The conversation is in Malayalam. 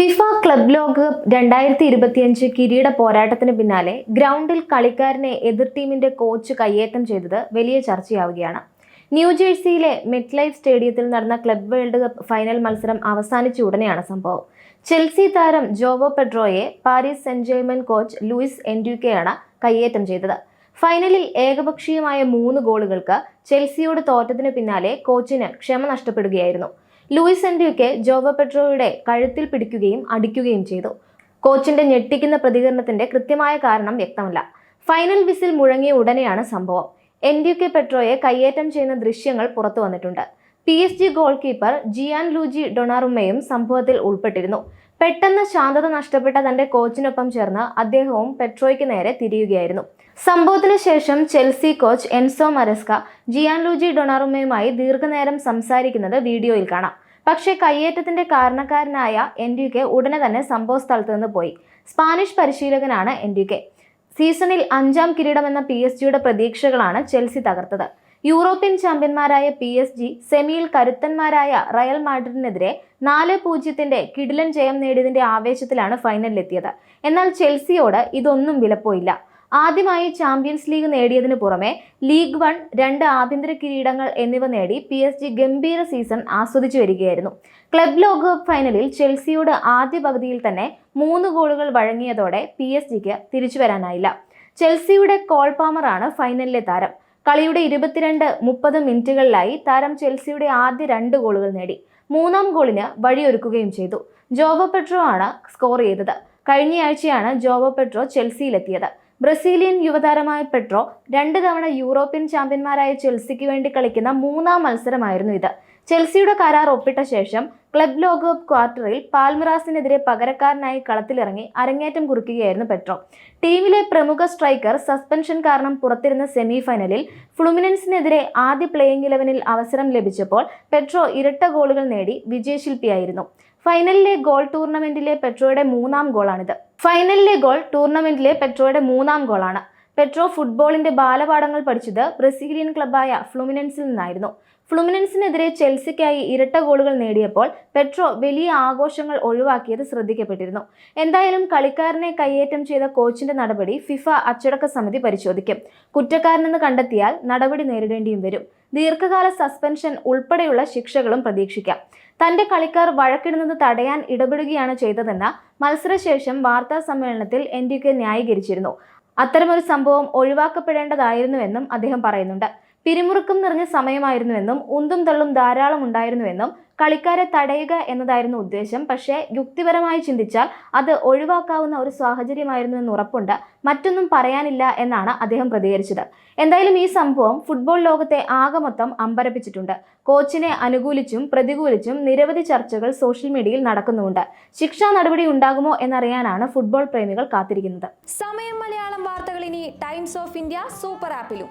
ഫിഫ ക്ലബ് ലോകകപ്പ് രണ്ടായിരത്തി ഇരുപത്തിയഞ്ച് കിരീട പോരാട്ടത്തിന് പിന്നാലെ ഗ്രൗണ്ടിൽ കളിക്കാരനെ എതിർ ടീമിന്റെ കോച്ച് കയ്യേറ്റം ചെയ്തത് വലിയ ചർച്ചയാവുകയാണ്. ന്യൂജേഴ്സിയിലെ മെറ്റ് ലൈഫ് സ്റ്റേഡിയത്തിൽ നടന്ന ക്ലബ് വേൾഡ് കപ്പ് ഫൈനൽ മത്സരം അവസാനിച്ച ഉടനെയാണ് സംഭവം. ചെൽസി താരം Joao പെഡ്രോയെ Paris Saint Germain coach Luis എൻഡ്യൂക്കെയാണ് കയ്യേറ്റം ചെയ്തത്. ഫൈനലിൽ ഏകപക്ഷീയമായ മൂന്ന് ഗോളുകൾക്ക് ചെൽസിയോട് തോറ്റതിന് പിന്നാലെ കോച്ചിന് ക്ഷമ നഷ്ടപ്പെടുകയായിരുന്നു. ലൂയിസ് എൻഡ്യൂക്കെ ജോവ പെട്രോയുടെ കഴുത്തിൽ പിടിക്കുകയും അടിക്കുകയും ചെയ്തു. കോച്ചിന്റെ ഞെട്ടിക്കുന്ന പ്രതികരണത്തിന്റെ കൃത്യമായ കാരണം വ്യക്തമല്ല. ഫൈനൽ വിസിൽ മുഴങ്ങിയ ഉടനെയാണ് സംഭവം. എൻഡ്യൂക്കെ പെട്രോയെ കയ്യേറ്റം ചെയ്യുന്ന ദൃശ്യങ്ങൾ പുറത്തു വന്നിട്ടുണ്ട്. P S G goalkeeper Gian Luigi ഡൊണാറുമയും സംഭവത്തിൽ ഉൾപ്പെട്ടിരുന്നു. പെട്ടെന്ന് ശാന്തത നഷ്ടപ്പെട്ട തന്റെ കോച്ചിനൊപ്പം ചേർന്ന് അദ്ദേഹവും പെട്രോയ്ക്ക് നേരെ തിരിയുകയായിരുന്നു. സംഭവത്തിന് ശേഷം Chelsea coach Enzo Maresca Gian Luigi ഡൊണാറുമയുമായി ദീർഘനേരം സംസാരിക്കുന്നത് വീഡിയോയിൽ കാണാം. പക്ഷേ കയ്യേറ്റത്തിന്റെ കാരണക്കാരനായ എൻഡ്യുക്കെ ഉടനെ തന്നെ സംഭവ സ്ഥലത്ത് നിന്ന് പോയി. സ്പാനിഷ് പരിശീലകനാണ് എൻഡ്യുക്കെ സീസണിൽ അഞ്ചാം കിരീടം എന്ന പി എസ് ജിയുടെ പ്രതീക്ഷകളാണ് ചെൽസി തകർത്തത്. യൂറോപ്യൻ ചാമ്പ്യന്മാരായ പി എസ് ജി സെമിയിൽ കരുത്തന്മാരായ റയൽ മാഡ്രിഡിനെതിരെ നാല് പൂജ്യത്തിന്റെ കിടിലൻ ജയം നേടിയതിന്റെ ആവേശത്തിലാണ് ഫൈനലിലെത്തിയത് എന്നാൽ ചെൽസിയോട് ഇതൊന്നും വിലപ്പോയില്ല. ആദ്യമായി ചാമ്പ്യൻസ് ലീഗ് നേടിയതിനു പുറമെ ലീഗ് വൺ രണ്ട് ആഭ്യന്തര കിരീടങ്ങൾ എന്നിവ നേടി പി എസ് ജി ഗംഭീര സീസൺ ആസ്വദിച്ചു വരികയായിരുന്നു. ക്ലബ് ലോകകപ്പ് ഫൈനലിൽ ചെൽസിയോട് ആദ്യ പകുതിയിൽ തന്നെ മൂന്ന് ഗോളുകൾ വഴങ്ങിയതോടെ പി എസ് ജിക്ക് തിരിച്ചു വരാനായില്ല ചെൽസിയുടെ കോൾ പാമറാണ് ഫൈനലിലെ താരം. കളിയുടെ ഇരുപത്തിരണ്ട് മുപ്പത് മിനിറ്റുകളിലായി താരം ചെൽസിയുടെ ആദ്യ രണ്ട് ഗോളുകൾ നേടി. മൂന്നാം ഗോളിന് വഴിയൊരുക്കുകയും ചെയ്തു. ജോവോ പെട്രോ ആണ് സ്കോർ ചെയ്തത്. കഴിഞ്ഞയാഴ്ചയാണ് ജോവോ പെട്രോ ചെൽസിയിലെത്തിയത്. ബ്രസീലിയൻ യുവതാരമായ പെട്രോ രണ്ട് തവണ യൂറോപ്യൻ ചാമ്പ്യന്മാരായ ചെൽസിക്ക് വേണ്ടി കളിക്കുന്ന മൂന്നാം മത്സരമായിരുന്നു ഇത്. ചെൽസിയുടെ കരാർ ഒപ്പിട്ട ശേഷം ക്ലബ് ലോകകപ്പ് ക്വാർട്ടറിൽ പാൽമിറാസിനെതിരെ പകരക്കാരനായി കളത്തിലിറങ്ങി അരങ്ങേറ്റം കുറിക്കുകയായിരുന്നു പെട്രോ. ടീമിലെ പ്രമുഖ സ്ട്രൈക്കർ സസ്പെൻഷൻ കാരണം പുറത്തിരുന്ന സെമി ഫൈനലിൽ ഫ്ലുമിനൻസിനെതിരെ ആദ്യ പ്ലേയിങ് ഇലവനിൽ അവസരം ലഭിച്ചപ്പോൾ പെട്രോ ഇരട്ട ഗോളുകൾ നേടി വിജയശില്പിയായിരുന്നു. ഫൈനലിലെ ഗോൾ ടൂർണമെന്റിലെ പെട്രോയുടെ മൂന്നാം ഗോളാണിത്. ഫൈനലിലെ ഗോൾ ടൂർണമെന്റിലെ പെട്രോയുടെ മൂന്നാം ഗോളാണ്. പെട്രോ ഫുട്ബോളിന്റെ ബാലപാഠങ്ങൾ പഠിച്ചത് ബ്രസീലിയൻ ക്ലബായ ഫ്ലുമിനൻസിൽ നിന്നായിരുന്നു. ഫ്ലുമിനൻസിനെതിരെ ചെൽസിക്കായി ഇരട്ട ഗോളുകൾ നേടിയപ്പോൾ പെട്രോ വലിയ ആഘോഷങ്ങൾ ഒഴിവാക്കിയത് ശ്രദ്ധിക്കപ്പെട്ടിരുന്നു. എന്തായാലും കളിക്കാരനെ കയ്യേറ്റം ചെയ്ത കോച്ചിന്റെ നടപടി ഫിഫ അച്ചടക്ക സമിതി പരിശോധിക്കും. കുറ്റക്കാരനെന്ന് കണ്ടെത്തിയാൽ നടപടി നേരിടേണ്ടിയും വരും. ദീർഘകാല സസ്പെൻഷൻ ഉൾപ്പെടെയുള്ള ശിക്ഷകളും പ്രതീക്ഷിക്കാം. തന്റെ കളിക്കാർ വഴക്കിടുന്നത് തടയാൻ ഇടപെടുകയാണ് ചെയ്തതെന്ന് മത്സരശേഷം വാർത്താ സമ്മേളനത്തിൽ എൻഡിക്കെ ന്യായീകരിച്ചിരുന്നു. അത്തരമൊരു സംഭവം ഒഴിവാക്കപ്പെടേണ്ടതായിരുന്നുവെന്നും അദ്ദേഹം പറയുന്നുണ്ട്. പിരിമുറുക്കം നിറഞ്ഞ സമയമായിരുന്നുവെന്നും ഉന്തും തള്ളും ധാരാളം ഉണ്ടായിരുന്നുവെന്നും കളിക്കാരെ തടയുക എന്നതായിരുന്നു ഉദ്ദേശം. പക്ഷേ യുക്തിപരമായി ചിന്തിച്ചാൽ അത് ഒഴിവാക്കാവുന്ന ഒരു സാഹചര്യമായിരുന്നു എന്ന് ഉറപ്പുണ്ട്. മറ്റൊന്നും പറയാനില്ല എന്നാണ് അദ്ദേഹം പ്രതികരിച്ചത്. എന്തായാലും ഈ സംഭവം ഫുട്ബോൾ ലോകത്തെ ആകമൊത്തം അമ്പരപ്പിച്ചിട്ടുണ്ട്. കോച്ചിനെ അനുകൂലിച്ചും പ്രതികൂലിച്ചും നിരവധി ചർച്ചകൾ സോഷ്യൽ മീഡിയയിൽ നടക്കുന്നുമുണ്ട്. ശിക്ഷാ നടപടി ഉണ്ടാകുമോ എന്നറിയാനാണ് ഫുട്ബോൾ പ്രേമികൾ കാത്തിരിക്കുന്നത്. സമയം മലയാളം വാർത്തകൾ ഇനി ടൈംസ് ഓഫ് ഇന്ത്യ സൂപ്പർ ആപ്പിലും.